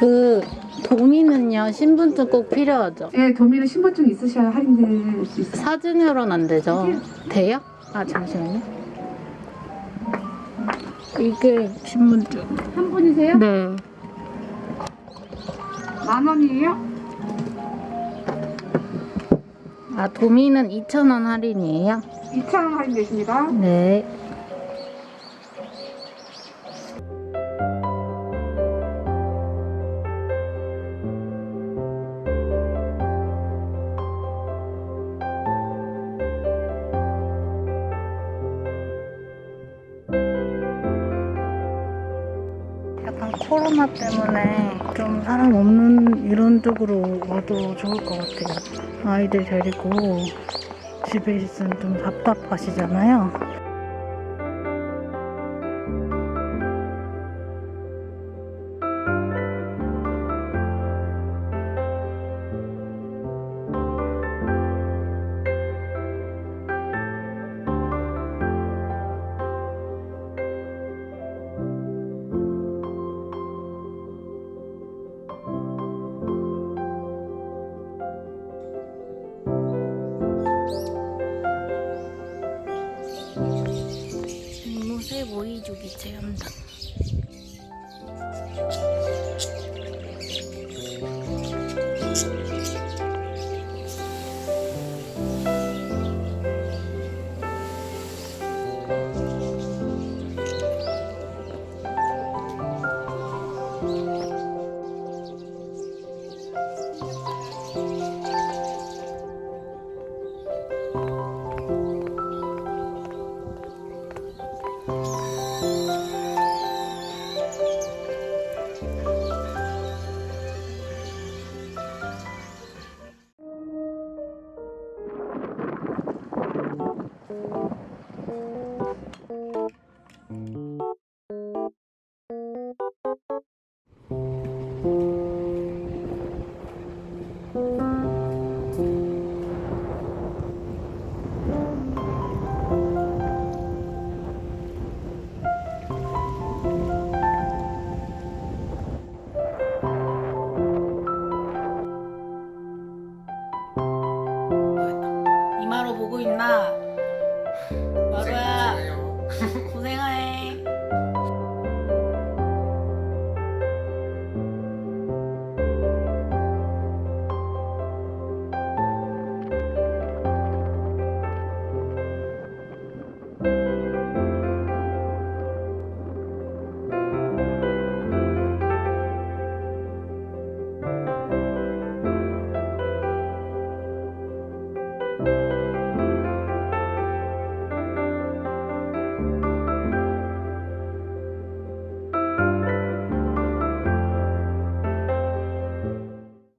그 도미는요 신분증 꼭 필요하죠. 예, 도민은 신분증 있으셔야 할인될 수 있어요. 사진으로는 안 되죠. 돼요? 아 잠시만요. 이게 신분증. 한 분이세요? 네. 만 원이에요? 아 도미는 2,000원 할인이에요? 2,000원 할인되십니다. 네. 코로나 때문에 좀 사람 없는 이런 쪽으로 와도 좋을 것 같아요. 아이들 데리고 집에 있으면 좀 답답하시잖아요. 모이주기 체험단. 이마로 보고 있나?